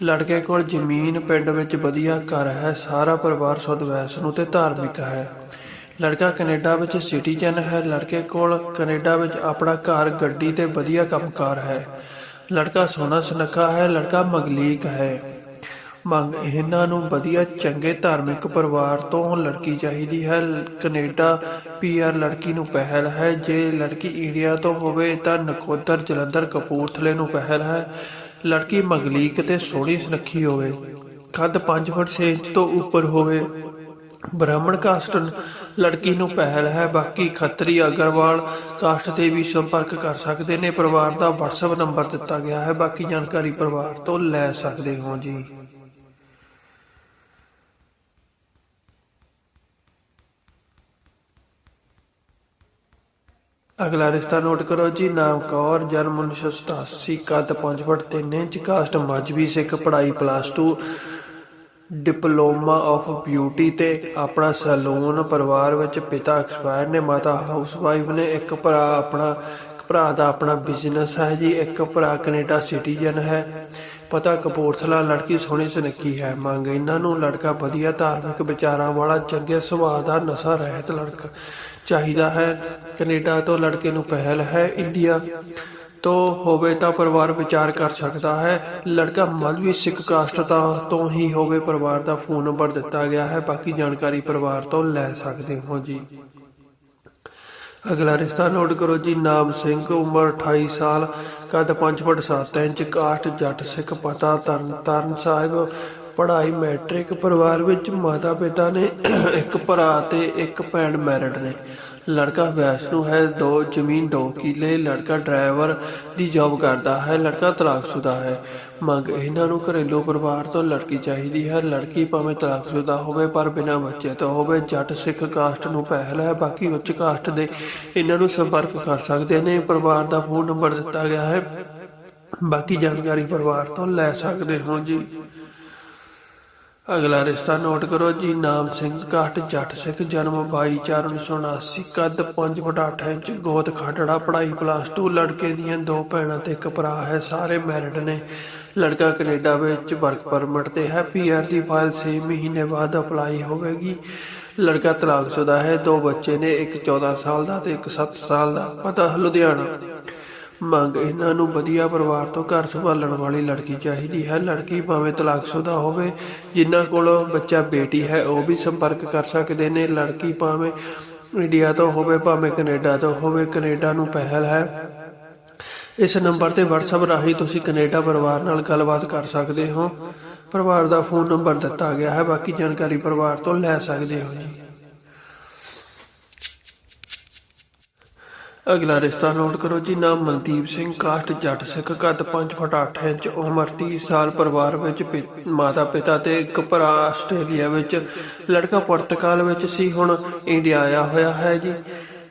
ਲੜਕੇ ਕੋਲ ਜ਼ਮੀਨ ਪਿੰਡ ਵਿੱਚ ਵਧੀਆ ਘਰ ਹੈ, ਸਾਰਾ ਪਰਿਵਾਰ ਸੁੱਧ ਵੈਸਨੂ ਤੇ ਧਾਰਮਿਕ ਹੈ। ਲੜਕਾ ਕੈਨੇਡਾ ਵਿੱਚ ਸਿਟੀਜ਼ਨ ਹੈ, ਲੜਕੇ ਕੋਲ ਕੈਨੇਡਾ ਵਿੱਚ ਆਪਣਾ ਘਰ, ਗੱਡੀ ਤੇ ਵਧੀਆ ਕੰਮਕਾਰ ਹੈ। ਲੜਕਾ ਸੋਹਣਾ ਸੁਨੱਖਾ ਹੈ, ਲੜਕਾ ਮਗਲੀਕ ਹੈ। ਮੰਗ ਇਹਨਾਂ ਨੂੰ ਵਧੀਆ ਚੰਗੇ ਧਾਰਮਿਕ ਪਰਿਵਾਰ ਤੋਂ ਲੜਕੀ ਚਾਹੀਦੀ ਹੈ। ਕੈਨੇਡਾ ਪੀਆਰ ਲੜਕੀ ਨੂੰ ਪਹਿਲ ਹੈ। ਜੇ ਲੜਕੀ ਇੰਡੀਆ ਤੋਂ ਹੋਵੇ ਤਾਂ ਨਕੋਦਰ ਜਲੰਧਰ ਕਪੂਰਥਲੇ ਨੂੰ ਪਹਿਲ ਹੈ। ਲੜਕੀ ਮੰਗਲੀਕ ਤੇ ਸੋਹਣੀ ਸੁਨੱਖੀ ਹੋਵੇ ਕੱਦ 5 ਫੁੱਟ 6 ਇੰਚ ਤੋਂ ਉੱਪਰ ਹੋਵੇ। ਬ੍ਰਾਹਮਣ ਕਾਸਟ ਲੜਕੀ ਨੂੰ ਪਹਿਲ ਹੈ, ਬਾਕੀ ਖੱਤਰੀ ਅਗਰਵਾਲ ਕਾਸਟ ਤੇ ਵੀ ਸੰਪਰਕ ਕਰ ਸਕਦੇ ਨੇ। ਪਰਿਵਾਰ ਦਾ WhatsApp ਨੰਬਰ ਦਿੱਤਾ ਗਿਆ ਹੈ, ਬਾਕੀ ਜਾਣਕਾਰੀ ਪਰਿਵਾਰ ਤੋਂ ਲੈ ਸਕਦੇ ਹੋ ਜੀ। ਅਗਲਾ ਰਿਸ਼ਤਾ ਨੋਟ ਕਰੋ ਜੀ, ਨਾਮ ਕੌਰ, ਜਨਮ 1987 ਕੱਦ 5 foot 3 inch, caste Mazhabi Sikh, ਪੜ੍ਹਾਈ ਪਲੱਸ 2 ਡਿਪਲੋਮਾ ਆਫ ਬਿਊਟੀ ਤੇ ਆਪਣਾ ਸੈਲੂਨ ਪਰਿਵਾਰ ਵਿੱਚ ਪਿਤਾ ਐਕਸਪਾਇਰ ਨੇ, ਮਾਤਾ ਹਾਊਸਵਾਈਫ ਨੇ, ਇੱਕ ਭਰਾ ਆਪਣਾ ਭਰਾ ਦਾ ਆਪਣਾ ਬਿਜ਼ਨਸ ਹੈ ਜੀ, ਇੱਕ ਭਰਾ ਕੈਨੇਡਾ ਸਿਟੀਜ਼ਨ ਹੈ। ਪਤਾ ਕਪੂਰਥਲਾ ਲੜਕੀ ਸੋਹਣੀ ਸੁਨੱਖੀ ਹੈ, ਮੰਗ ਇਹਨਾਂ ਨੂੰ, ਲੜਕਾ ਵਧੀਆ ਧਾਰਮਿਕ ਵਿਚਾਰਾਂ ਵਾਲਾ, ਚੰਗੇ ਸੁਭਾਅ ਦਾ ਨਸ਼ਾ ਰਹਿਤ ਲੜਕਾ। ਚਾਹੀਦਾ ਹੈ। ਕੈਨੇਡਾ ਤੋਂ ਲੜਕੇ ਨੂੰ ਪਹਿਲ ਹੈ। ਇੰਡੀਆ ਤੋਂ ਹੋਵੇ ਤਾਂ ਪਰਿਵਾਰ ਵਿਚਾਰ ਕਰ ਸਕਦਾ ਹੈ। ਲੜਕਾ ਮਲਵੀ ਸਿੱਖ ਕਾਸਟ ਦਾ ਤੋਂ ਹੀ ਹੋਵੇ ਪਰਿਵਾਰ ਦਾ ਫੋਨ ਨੰਬਰ ਦਿੱਤਾ ਗਿਆ ਹੈ। ਬਾਕੀ ਜਾਣਕਾਰੀ ਪਰਿਵਾਰ ਤੋਂ ਲੈ ਸਕਦੇ ਹੋ ਜੀ। ਅਗਲਾ ਰਿਸ਼ਤਾ ਨੋਟ ਕਰੋ ਜੀ। ਨਾਮ ਸਿੰਘ, ਉਮਰ 28 ਸਾਲ, ਕੱਦ 5 ਫੁੱਟ 7 ਇੰਚ, ਕਾਸਟ ਜੱਟ ਸਿੱਖ ਪਤਾ ਤਰਨ ਤਰਨ ਸਾਹਿਬ। ਪੜ੍ਹਾਈ ਮੈਟ੍ਰਿਕ ਪਰਿਵਾਰ ਵਿੱਚ ਮਾਤਾ ਪਿਤਾ ਨੇ ਇੱਕ ਭਰਾ ਤੇ ਇੱਕ ਭੈਣ ਮੈਰਿਡ ਨੇ। ਲੜਕਾ ਵੈਸ਼ਨੂ ਹੈ, ਦੋ ਜ਼ਮੀਨ, ਦੋ ਕਿੱਲੇ। ਲੜਕਾ ਡਰਾਈਵਰ ਦੀ ਜੌਬ ਕਰਦਾ ਹੈ, ਲੜਕਾ ਤਲਾਕਸ਼ੁਦਾ ਹੈ। ਮੰਗ ਇਹਨਾਂ ਨੂੰ ਘਰੇਲੂ ਪਰਿਵਾਰ ਤੋਂ ਲੜਕੀ ਚਾਹੀਦੀ ਹੈ। ਲੜਕੀ ਭਾਵੇਂ ਤਲਾਕਸ਼ੁਦਾ ਹੋਵੇ, ਪਰ ਬਿਨਾਂ ਬੱਚੇ ਤੋਂ ਹੋਵੇ, ਜੱਟ ਸਿੱਖ ਕਾਸਟ ਨੂੰ ਪਹਿਲ ਹੈ। ਬਾਕੀ ਉੱਚ ਕਾਸਟ ਦੇ ਇਹਨਾਂ ਨੂੰ ਸੰਪਰਕ ਕਰ ਸਕਦੇ ਨੇ। ਪਰਿਵਾਰ ਦਾ ਫੋਨ ਨੰਬਰ ਦਿੱਤਾ ਗਿਆ ਹੈ। ਬਾਕੀ ਜਾਣਕਾਰੀ ਪਰਿਵਾਰ ਤੋਂ ਲੈ ਸਕਦੇ ਹੋ ਜੀ। ਅਗਲਾ ਰਿਸ਼ਤਾ ਨੋਟ ਕਰੋ ਜੀ, ਨਾਮ ਸਿੰਘ ਕਾਟ ਜੱਟ ਸਿੱਖ ਜਨਮ 22/4/1979 ਕੱਦ 5 ਫੁੱਟ 8 ਇੰਚ, ਗੋਤ ਖਾਟੜਾ ਪੜ੍ਹਾਈ ਪਲੱਸ 2 ਲੜਕੇ ਦੀਆਂ ਦੋ ਭੈਣਾਂ ਤੇ ਇੱਕ ਭਰਾ ਹੈ, ਸਾਰੇ ਮੈਰਿਡ ਨੇ। ਲੜਕਾ ਕੈਨੇਡਾ ਵਿੱਚ ਵਰਕ ਪਰਮਿਟ ਤੇ ਹੈ ਪੀਆਰ ਦੀ ਫਾਈਲ 6 ਮਹੀਨੇ ਬਾਅਦ ਅਪਲਾਈ ਹੋਵੇਗੀ। ਲੜਕਾ ਤਲਾਕਸ਼ੁਦਾ ਹੈ, ਦੋ ਬੱਚੇ ਨੇ, ਇੱਕ 14 ਸਾਲ ਦਾ ਤੇ ਇੱਕ 7 ਸਾਲ ਦਾ। ਪਤਾ, ਲੁਧਿਆਣਾ। ਮੰਗ ਇਹਨਾਂ ਨੂੰ ਵਧੀਆ ਪਰਿਵਾਰ ਤੋਂ ਘਰ ਸੰਭਾਲਣ ਵਾਲੀ ਲੜਕੀ ਚਾਹੀਦੀ ਹੈ। ਲੜਕੀ ਭਾਵੇਂ ਤਲਾਕਸ਼ੁਦਾ ਹੋਵੇ, ਜਿਨ੍ਹਾਂ ਕੋਲ ਬੱਚਾ ਬੇਟੀ ਹੈ, ਉਹ ਵੀ ਸੰਪਰਕ ਕਰ ਸਕਦੇ ਨੇ। ਲੜਕੀ ਭਾਵੇਂ ਇੰਡੀਆ ਤੋਂ ਹੋਵੇ, ਭਾਵੇਂ ਕੈਨੇਡਾ ਤੋਂ ਹੋਵੇ, ਕੈਨੇਡਾ ਨੂੰ ਪਹਿਲ ਹੈ। ਇਸ ਨੰਬਰ ਤੇ WhatsApp ਰਾਹੀਂ ਤੁਸੀਂ ਕੈਨੇਡਾ ਪਰਿਵਾਰ ਨਾਲ ਗੱਲਬਾਤ ਕਰ ਸਕਦੇ ਹੋ। ਪਰਿਵਾਰ ਦਾ ਫੋਨ ਨੰਬਰ ਦਿੱਤਾ ਗਿਆ ਹੈ। ਬਾਕੀ ਜਾਣਕਾਰੀ ਪਰਿਵਾਰ ਤੋਂ ਲੈ ਸਕਦੇ ਹੋ ਜੀ। ਅਗਲਾ ਰਿਸ਼ਤਾ ਨੋਟ ਕਰੋ ਜੀ ਨਾਮ ਮਨਦੀਪ ਸਿੰਘ, ਕਾਸਟ ਜੱਟ ਸਿੱਖ ਕੱਦ 5 ਫੁੱਟ 8 ਇੰਚ, ਉਮਰ 30 ਸਾਲ, ਪਰਿਵਾਰ ਵਿੱਚ ਪਿ- ਮਾਤਾ ਪਿਤਾ ਤੇ ਇੱਕ ਭਰਾ ਆਸਟ੍ਰੇਲੀਆ ਵਿੱਚ, ਲੜਕਾ ਪੁਰਤਗਾਲ ਵਿੱਚ ਸੀ, ਹੁਣ ਇੰਡੀਆ ਆਇਆ ਹੋਇਆ ਹੈ ਜੀ।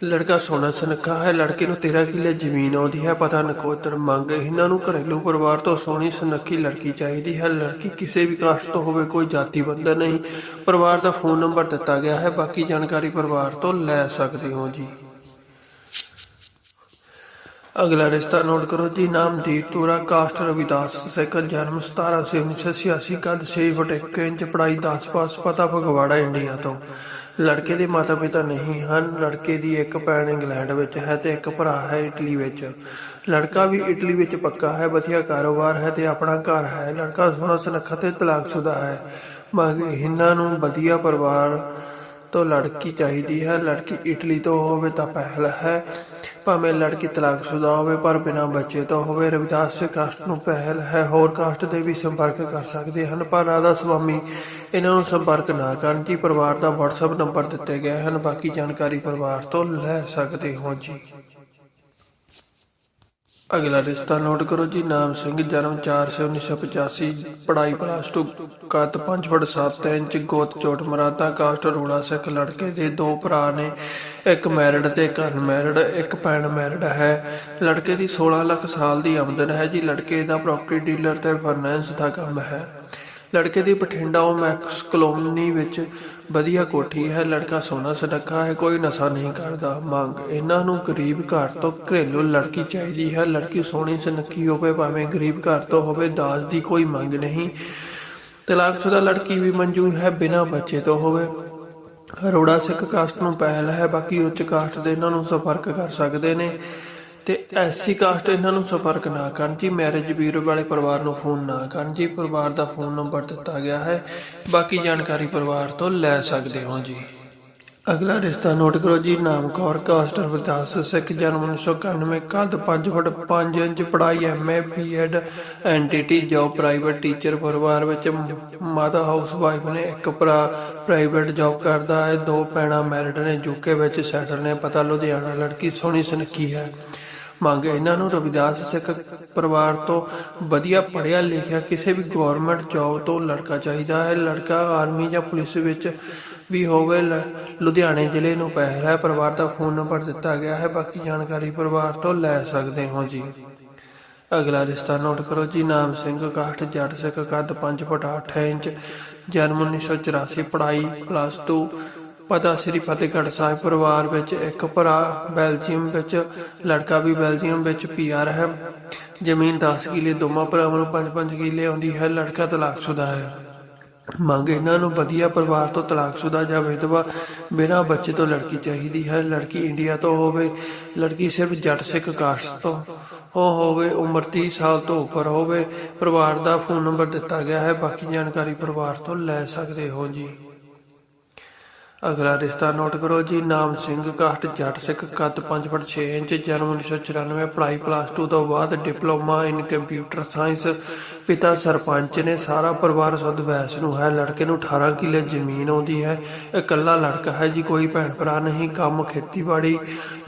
ਲੜਕਾ ਸੋਹਣਾ ਸੁਨੱਖਾ ਹੈ, ਲੜਕੇ ਨੂੰ 13 ਕਿੱਲੇ ਜ਼ਮੀਨ ਆਉਂਦੀ ਹੈ, ਪਤਾ ਨਕੋਦਰ ਮੰਗ ਇਹਨਾਂ ਨੂੰ ਘਰੇਲੂ ਪਰਿਵਾਰ ਤੋਂ ਸੋਹਣੀ ਸੁਨੱਖੀ ਲੜਕੀ ਚਾਹੀਦੀ ਹੈ। ਲੜਕੀ ਕਿਸੇ ਵੀ ਕਾਸਟ ਤੋਂ ਹੋਵੇ, ਕੋਈ ਜਾਤੀ ਬੰਧਨ ਨਹੀਂ। ਪਰਿਵਾਰ ਦਾ ਫੋਨ ਨੰਬਰ ਦਿੱਤਾ ਗਿਆ ਹੈ, ਬਾਕੀ ਜਾਣਕਾਰੀ ਪਰਿਵਾਰ ਤੋਂ ਲੈ ਸਕਦੇ ਹੋ ਜੀ। ਅਗਲਾ ਰਿਸ਼ਤਾ ਨੋਟ ਕਰੋ ਜੀ, ਨਾਮ ਦੀਪ ਤੋਰਾ ਕਾਸਟ ਰਵਿਦਾਸ ਸੈਕਲ ਜਨਮ 17 ਸੇ 1986 ਕੱਦ 6 ਫੁੱਟ 1 ਇੰਚ ਪੜਾਈ 10 ਪਾਸ, ਪਤਾ ਫਗਵਾੜਾ, ਇੰਡੀਆ ਤੋਂ। ਲੜਕੇ ਦੇ ਮਾਤਾ-ਪਿਤਾ ਨਹੀਂ ਹਨ, ਲੜਕੇ ਦੀ ਇੱਕ ਭੈਣ ਇੰਗਲੈਂਡ ਵਿੱਚ ਹੈ ਤੇ ਇੱਕ ਭਰਾ ਹੈ ਇਟਲੀ ਵਿੱਚ। ਲੜਕਾ ਵੀ ਇਟਲੀ ਵਿੱਚ ਪੱਕਾ ਹੈ, ਵਧੀਆ ਕਾਰੋਬਾਰ ਹੈ ਤੇ ਆਪਣਾ ਘਰ ਹੈ। ਲੜਕਾ ਸੋਹਣਾ ਸੁਨੱਖਾ ਤੇ ਤਲਾਕਸ਼ੁਦਾ ਹੈ। ਮੰਗ ਇਹਨਾਂ ਨੂੰ ਵਧੀਆ ਪਰਿਵਾਰ ਤੋਂ ਲੜਕੀ ਚਾਹੀਦੀ ਹੈ। ਲੜਕੀ ਇਟਲੀ ਤੋਂ ਹੋਵੇ ਤਾਂ ਪਹਿਲ ਹੈ। ਭਾਵੇਂ ਲੜਕੀ ਤਲਾਕਸ਼ੁਦਾ ਹੋਵੇ, ਪਰ ਬਿਨਾਂ ਬੱਚੇ ਤੋਂ ਹੋਵੇ, ਰਵਿਦਾਸ ਕਾਸਟ ਨੂੰ ਪਹਿਲ ਹੈ। ਹੋਰ ਕਾਸਟ ਦੇ ਵੀ ਸੰਪਰਕ ਕਰ ਸਕਦੇ ਹਨ, ਪਰ ਰਾਧਾ ਸੁਆਮੀ ਇਹਨਾਂ ਨੂੰ ਸੰਪਰਕ ਨਾ ਕਰਨ ਜੀ ਪਰਿਵਾਰ ਦਾ WhatsApp ਨੰਬਰ ਦਿੱਤੇ ਗਏ ਹਨ। ਬਾਕੀ ਜਾਣਕਾਰੀ ਪਰਿਵਾਰ ਤੋਂ ਲੈ ਸਕਦੇ ਹੋ ਜੀ। ਅਗਲਾ ਰਿਸ਼ਤਾ ਨੋਟ ਕਰੋ ਜੀ। ਨਾਮ ਸਿੰਘ, ਜਨਮ 4 ਸੇ 1985 ਪੜ੍ਹਾਈ ਪਲੱਸ 2 ਕੱਦ 5 ਫੁੱਟ 7 ਇੰਚ, ਗੋਤ ਚੋਟ ਮਰਾਦਾ, ਕਾਸਟ ਰੋੜਾ ਸਿੱਖ ਲੜਕੇ ਦੇ ਦੋ ਭਰਾ ਨੇ ਇੱਕ ਮੈਰਿਡ ਤੇ ਇੱਕ ਅਨਮੈਰਿਡ, ਇੱਕ ਭੈਣ ਮੈਰਿਡ ਹੈ। ਲੜਕੇ ਦੀ 16 ਲੱਖ ਸਾਲ ਦੀ ਆਮਦਨ ਹੈ ਜੀ। ਲੜਕੇ ਦਾ ਪ੍ਰਾਪਰਟੀ ਡੀਲਰ ਤੇ ਫਾਈਨੈਂਸ ਦਾ ਕੰਮ ਹੈ। ਲੜਕੇ ਦੀ ਬਠਿੰਡਾ ਉਹ ਮੈਕਸ ਕਲੋਨੀ ਵਿੱਚ ਵਧੀਆ ਕੋਠੀ ਹੈ। ਲੜਕਾ ਸੋਹਣਾ ਸੁਨੱਖਾ ਹੈ, ਕੋਈ ਨਸ਼ਾ ਨਹੀਂ ਕਰਦਾ। ਮੰਗ, ਇਹਨਾਂ ਨੂੰ ਗਰੀਬ ਘਰ ਤੋਂ ਘਰੇਲੂ ਲੜਕੀ ਚਾਹੀਦੀ ਹੈ। ਲੜਕੀ ਸੋਹਣੀ ਸੁਨੱਖੀ ਹੋਵੇ, ਭਾਵੇਂ ਗਰੀਬ ਘਰ ਤੋਂ ਹੋਵੇ, ਦਾਜ ਦੀ ਕੋਈ ਮੰਗ ਨਹੀਂ। ਤਲਾਕਸ਼ੁਦਾ ਲੜਕੀ ਵੀ ਮਨਜ਼ੂਰ ਹੈ, ਬਿਨਾਂ ਬੱਚੇ ਤੋਂ ਹੋਵੇ। ਅਰੋੜਾ ਸਿੱਖ ਕਾਸਟ ਨੂੰ ਪਹਿਲ ਹੈ, ਬਾਕੀ ਉੱਚ ਕਾਸਟ ਦੇ ਇਹਨਾਂ ਨੂੰ ਸੰਪਰਕ ਕਰ ਸਕਦੇ ਨੇ। ਤੇ ਐਸਸੀ ਕਾਸਟ ਇਹਨਾਂ ਨੂੰ ਸੰਪਰਕ ਨਾ ਕਰਨ ਜੀ ਮੈਰਿਜ ਬਿਊਰੋ ਵਾਲੇ ਪਰਿਵਾਰ ਨੂੰ ਫੋਨ ਨਾ ਕਰਨ ਜੀ, ਪਰਿਵਾਰ ਦਾ ਫੋਨ ਨੰਬਰ ਦਿੱਤਾ ਗਿਆ ਹੈ। ਬਾਕੀ ਜਾਣਕਾਰੀ ਪਰਿਵਾਰ ਤੋਂ ਲੈ ਸਕਦੇ ਹੋ ਜੀ। ਅਗਲਾ ਰਿਸ਼ਤਾ ਨੋਟ ਕਰੋ ਜੀ, ਨਾਮ ਕੌਰ ਕਾਸਟਰ ਰਵਿਦਾਸ ਸਿੱਖ, ਜਨਮ 1991 ਕੱਦ 5 ਫੁੱਟ 5 ਇੰਚ, ਪੜ੍ਹਾਈ MA BEd NTT job private teacher ਪਰਿਵਾਰ ਵਿੱਚ ਮਾਤਾ ਹਾਊਸ ਵਾਈਫ ਨੇ ਇੱਕ ਭਰਾ ਪ੍ਰਾਈਵੇਟ ਜੌਬ ਕਰਦਾ ਹੈ, ਦੋ ਭੈਣਾਂ ਮੈਰਿਡ ਨੇ ਯੂਕੇ ਵਿੱਚ ਸੈਟਲ ਨੇ, ਪਤਾ ਲੁਧਿਆਣਾ, ਲੜਕੀ ਸੋਹਣੀ ਸੁਨੱਖੀ ਹੈ। ਮੰਗ ਇਹਨਾਂ ਨੂੰ ਰਵਿਦਾਸ ਸਿੱਖ ਪਰਿਵਾਰ ਤੋਂ ਵਧੀਆ ਪੜ੍ਹਿਆ ਲਿਖਿਆ ਕਿਸੇ ਵੀ ਗਵਰਨਮੈਂਟ ਜੌਬ ਤੋਂ ਲੜਕਾ ਚਾਹੀਦਾ ਹੈ। ਲੜਕਾ ਆਰਮੀ ਜਾਂ ਪੁਲਿਸ ਵਿੱਚ ਵੀ ਹੋਵੇ, ਲ- ਲੁਧਿਆਣੇ ਜ਼ਿਲ੍ਹੇ ਨੂੰ ਪਹਿਲ ਪਰਿਵਾਰ ਦਾ ਫੋਨ ਨੰਬਰ ਦਿੱਤਾ ਗਿਆ ਹੈ। ਬਾਕੀ ਜਾਣਕਾਰੀ ਪਰਿਵਾਰ ਤੋਂ ਲੈ ਸਕਦੇ ਹੋ ਜੀ। ਅਗਲਾ ਰਿਸ਼ਤਾ ਨੋਟ ਕਰੋ ਜੀ। ਨਾਮ ਸਿੰਘ, ਕਾਸਟ, ਜੱਟ ਸਿੱਖ, ਕੱਦ 5 ਫੁੱਟ 8 ਇੰਚ, ਜਨਮ 1984 ਪੜ੍ਹਾਈ ਪਲੱਸ 2 ਪਤਾ ਸ੍ਰੀ ਫਤਿਹਗੜ੍ਹ ਸਾਹਿਬ ਪਰਿਵਾਰ ਵਿੱਚ ਇੱਕ ਭਰਾ, ਬੈਲਜੀਅਮ ਵਿੱਚ ਲੜਕਾ ਵੀ ਬੈਲਜੀਅਮ ਵਿੱਚ ਪੀਆਰ ਹੈ। ਜ਼ਮੀਨ 10 ਕਿੱਲੇ, ਦੋਵਾਂ ਭਰਾਵਾਂ ਨੂੰ 5-5 ਕਿੱਲੇ ਆਉਂਦੀ ਹੈ। ਲੜਕਾ ਤਲਾਕਸ਼ੁਦਾ ਹੈ। ਮੰਗ ਇਹਨਾਂ ਨੂੰ ਵਧੀਆ ਪਰਿਵਾਰ ਤੋਂ ਤਲਾਕਸ਼ੁਦਾ ਜਾਂ ਵਿਧਵਾ ਬਿਨਾਂ ਬੱਚੇ ਤੋਂ ਲੜਕੀ ਚਾਹੀਦੀ ਹੈ। ਲੜਕੀ ਇੰਡੀਆ ਤੋਂ ਹੋਵੇ, ਲੜਕੀ ਸਿਰਫ ਜੱਟ ਸਿੱਖ ਕਾਸਟ ਤੋਂ ਹੋ ਹੋਵੇ, ਉਮਰ 30 ਸਾਲ ਤੋਂ ਉੱਪਰ ਹੋਵੇ, ਪਰਿਵਾਰ ਦਾ ਫੋਨ ਨੰਬਰ ਦਿੱਤਾ ਗਿਆ ਹੈ। ਬਾਕੀ ਜਾਣਕਾਰੀ ਪਰਿਵਾਰ ਤੋਂ ਲੈ ਸਕਦੇ ਹੋ ਜੀ। ਅਗਲਾ ਰਿਸ਼ਤਾ ਨੋਟ ਕਰੋ ਜੀ, ਨਾਮ ਸਿੰਘ ਕਾਸਟ ਜੱਟ ਸਿੱਖ, ਕੱਦ 5 ਫੁੱਟ 6 ਇੰਚ, ਜਨਮ 1994 ਪੜ੍ਹਾਈ ਪਲੱਸ 2 ਤੋਂ ਬਾਅਦ ਡਿਪਲੋਮਾ ਇਨ ਕੰਪਿਊਟਰ ਸਾਇੰਸ ਪਿਤਾ ਸਰਪੰਚ ਨੇ ਸਾਰਾ ਪਰਿਵਾਰ ਸੁਧ ਵੈਸ ਨੂੰ ਹੈ, ਲੜਕੇ ਨੂੰ 18 ਕਿੱਲੇ ਜ਼ਮੀਨ ਆਉਂਦੀ ਹੈ। ਇਕੱਲਾ ਲੜਕਾ ਹੈ ਜੀ, ਕੋਈ ਭੈਣ ਭਰਾ ਨਹੀਂ, ਕੰਮ ਖੇਤੀਬਾੜੀ।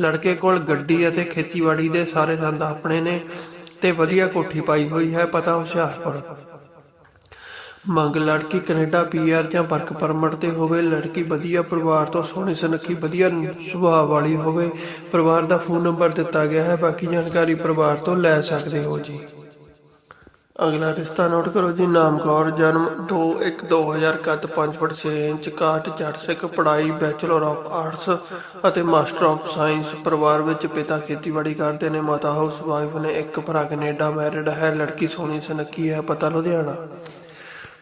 ਲੜਕੇ ਕੋਲ ਗੱਡੀ ਅਤੇ ਖੇਤੀਬਾੜੀ ਦੇ ਸਾਰੇ ਸੰਦ ਆਪਣੇ ਨੇ ਤੇ ਵਧੀਆ ਕੋਠੀ ਪਾਈ ਹੋਈ ਹੈ, ਪਤਾ ਹੁਸ਼ਿਆਰਪੁਰ। ਮੰਗ ਲੜਕੀ ਕੈਨੇਡਾ ਪੀਆਰ ਜਾਂ ਵਰਕ ਪਰਮਿਟ ਤੇ ਹੋਵੇ। ਲੜਕੀ ਵਧੀਆ ਪਰਿਵਾਰ ਤੋਂ ਸੋਹਣੀ ਸੁਨੱਖੀ, ਵਧੀਆ ਸੁਭਾਅ ਵਾਲੀ ਹੋਵੇ। ਪਰਿਵਾਰ ਦਾ ਫੋਨ ਨੰਬਰ ਦਿੱਤਾ ਗਿਆ ਹੈ। ਬਾਕੀ ਜਾਣਕਾਰੀ ਪਰਿਵਾਰ ਤੋਂ ਲੈ ਸਕਦੇ ਹੋ ਜੀ। ਅਗਲਾ ਰਿਸ਼ਤਾ ਨੋਟ ਕਰੋ ਜੀ। ਨਾਮ ਕੌਰ, ਜਨਮ 21 2000 ਕੱਦ 5 ਫੁੱਟ 6 ਇੰਚ ਕਾਟ ਜੱਟ ਸਿੱਖ, ਪੜ੍ਹਾਈ ਬੈਚਲਰ ਆਫ ਆਰਟਸ ਅਤੇ ਮਾਸਟਰ ਆਫ ਸਾਇੰਸ ਪਰਿਵਾਰ ਵਿੱਚ ਪਿਤਾ ਖੇਤੀਬਾੜੀ ਕਰਦੇ ਨੇ, ਮਾਤਾ ਹਾਊਸ ਵਾਈਫ ਨੇ, ਇੱਕ ਭਰਾ ਕੈਨੇਡਾ ਮੈਰਿਡ ਹੈ, ਲੜਕੀ ਸੋਹਣੀ ਸੁਨੱਖੀ ਹੈ। ਪਤਾ ਲੁਧਿਆਣਾ।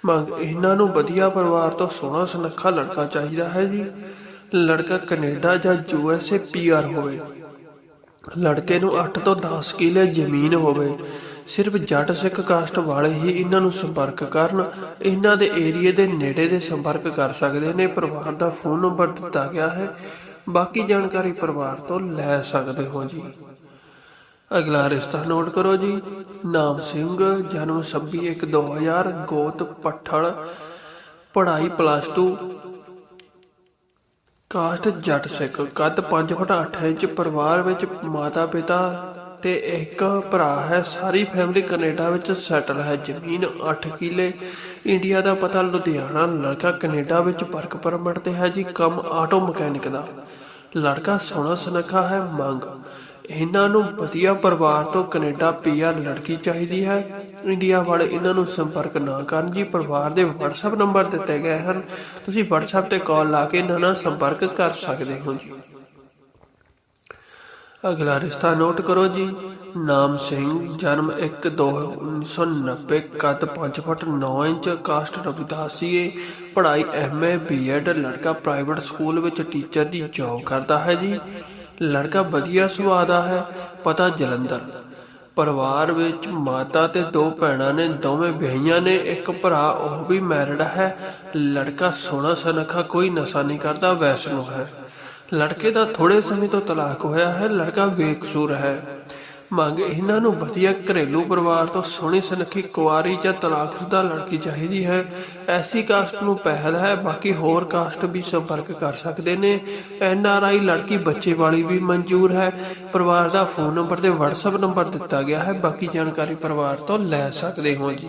ਮੰਗ ਇਹਨਾਂ ਨੂੰ ਵਧੀਆ ਪਰਿਵਾਰ ਤੋਂ ਸੋਹਣਾ ਸੁਨੱਖਾ ਲੜਕਾ ਚਾਹੀਦਾ ਹੈ ਜੀ। ਲੜਕਾ ਕੈਨੇਡਾ ਜਾਂ ਯੂਐਸਏ ਪੀਆਰ ਹੋਵੇ। ਲੜਕੇ ਨੂੰ 8 ਤੋਂ 10 ਕਿੱਲੇ ਜ਼ਮੀਨ ਹੋਵੇ। ਸਿਰਫ ਜੱਟ ਸਿੱਖ ਕਾਸਟ ਵਾਲੇ ਹੀ ਇਹਨਾਂ ਨੂੰ ਸੰਪਰਕ ਕਰਨ। ਇਹਨਾਂ ਦੇ ਏਰੀਏ ਦੇ ਨੇੜੇ ਦੇ ਸੰਪਰਕ ਕਰ ਸਕਦੇ ਨੇ। ਪਰਿਵਾਰ ਦਾ ਫੋਨ ਨੰਬਰ ਦਿੱਤਾ ਗਿਆ ਹੈ। ਬਾਕੀ ਜਾਣਕਾਰੀ ਪਰਿਵਾਰ ਤੋਂ ਲੈ ਸਕਦੇ ਹੋ ਜੀ। ਅਗਲਾ ਰਿਸ਼ਤਾ ਨੋਟ ਕਰੋ ਜੀ। ਨਾਮ ਸਿੰਘ, ਜਨਮ 26 2000 ਗੋਤ ਪੱਠਲ, ਪੜ੍ਹਾਈ ਪਲੱਸ 2 ਕਾਸਟ ਜੱਟ ਸਿੱਖ, ਕੱਦ 5 ਫੁੱਟ 8 ਇੰਚ, ਪਰਿਵਾਰ ਵਿੱਚ ਮਾਤਾ ਪਿਤਾ ਤੇ ਇੱਕ ਭਰਾ ਹੈ। ਸਾਰੀ ਫੈਮਿਲੀ ਕੈਨੇਡਾ ਵਿੱਚ ਸੈਟਲ ਹੈ। ਜ਼ਮੀਨ 8 ਕਿੱਲੇ। ਇੰਡੀਆ ਦਾ ਪਤਾ ਲੁਧਿਆਣਾ, ਲੜਕਾ ਕੈਨੇਡਾ ਵਿੱਚ ਵਰਕ ਪਰਮਿਟ ਤੇ ਹੈ ਜੀ। ਕੰਮ ਆਟੋ ਮਕੈਨਿਕ ਦਾ। ਲੜਕਾ ਸੋਹਣਾ ਸੁਨੱਖਾ ਹੈ, ਮੰਗ। ਇਹਨਾਂ ਨੂੰ ਵਧੀਆ ਪਰਿਵਾਰ ਤੋਂ ਕੈਨੇਡਾ ਪੀਆਰ ਲੜਕੀ ਚਾਹੀਦੀ ਹੈ। ਇੰਡੀਆ ਵਾਲੇ ਇਹਨਾਂ ਨੂੰ ਸੰਪਰਕ ਨਾ ਕਰਨ ਜੀ, ਪਰਿਵਾਰ ਦੇ WhatsApp ਨੰਬਰ ਦਿੱਤੇ ਗਏ ਹਨ। ਤੁਸੀਂ WhatsApp ਤੇ ਕਾਲ ਲਾ ਕੇ ਇਹਨਾਂ ਨਾਲ ਸੰਪਰਕ ਕਰ ਸਕਦੇ ਹੋ ਜੀ। ਅਗਲਾ ਰਿਸ਼ਤਾ ਨੋਟ ਕਰੋ ਜੀ। ਨਾਮ ਸਿੰਘ, ਜਨਮ 1/2/1990 ਕੱਦ 5 ਫੁੱਟ 9 ਇੰਚ, ਕਾਸਟ ਰਵਿਦਾਸੀਏ ਪੜ੍ਹਾਈ ਐਮਏ ਬੀਐਡ ਲੜਕਾ ਪ੍ਰਾਈਵੇਟ ਸਕੂਲ ਵਿੱਚ ਟੀਚਰ ਦੀ ਜੌਬ ਕਰਦਾ ਹੈ ਜੀ। ਲੜਕਾ ਵਧੀਆ ਸੁਭਾਅ ਦਾ ਹੈ, ਪਤਾ ਜਲੰਧਰ। ਪਰਿਵਾਰ ਵਿੱਚ ਮਾਤਾ ਤੇ ਦੋ ਭੈਣਾਂ ਨੇ, ਦੋਵੇਂ ਵਿਆਹੀਆਂ ਨੇ, ਇੱਕ ਭਰਾ, ਉਹ ਵੀ ਮੈਰਿਡ ਹੈ। ਲੜਕਾ ਸੋਹਣਾ ਸਨਖਾ, ਕੋਈ ਨਸ਼ਾ ਨਹੀਂ ਕਰਦਾ, ਵੈਸ਼ਨੋ ਹੈ। ਲੜਕੇ ਦਾ ਥੋੜੇ ਸਮੇਂ ਤੋਂ ਤਲਾਕ ਹੋਇਆ ਹੈ, ਲੜਕਾ ਬੇਕਸੂਰ ਹੈ। ਮੰਗ ਇਹਨਾਂ ਨੂੰ ਵਧੀਆ ਘਰੇਲੂ ਪਰਿਵਾਰ ਤੋਂ ਸੋਹਣੀ ਸੁਨੱਖੀ ਕੁਆਰੀ ਜਾਂ ਤਲਾਕਸ਼ੁਦਾ ਲੜਕੀ ਚਾਹੀਦੀ ਹੈ। ਐਸੀ ਕਾਸਟ ਨੂੰ ਪਹਿਲ ਹੈ, ਬਾਕੀ ਹੋਰ ਕਾਸਟ ਵੀ ਸੰਪਰਕ ਕਰ ਸਕਦੇ ਨੇ। ਐਨ ਆਰ ਆਈ ਲੜਕੀ ਬੱਚੇ ਵਾਲੀ ਵੀ ਮਨਜ਼ੂਰ ਹੈ। ਪਰਿਵਾਰ ਦਾ ਫੋਨ ਨੰਬਰ ਤੇ WhatsApp ਨੰਬਰ ਦਿੱਤਾ ਗਿਆ ਹੈ। ਬਾਕੀ ਜਾਣਕਾਰੀ ਪਰਿਵਾਰ ਤੋਂ ਲੈ ਸਕਦੇ ਹੋ ਜੀ।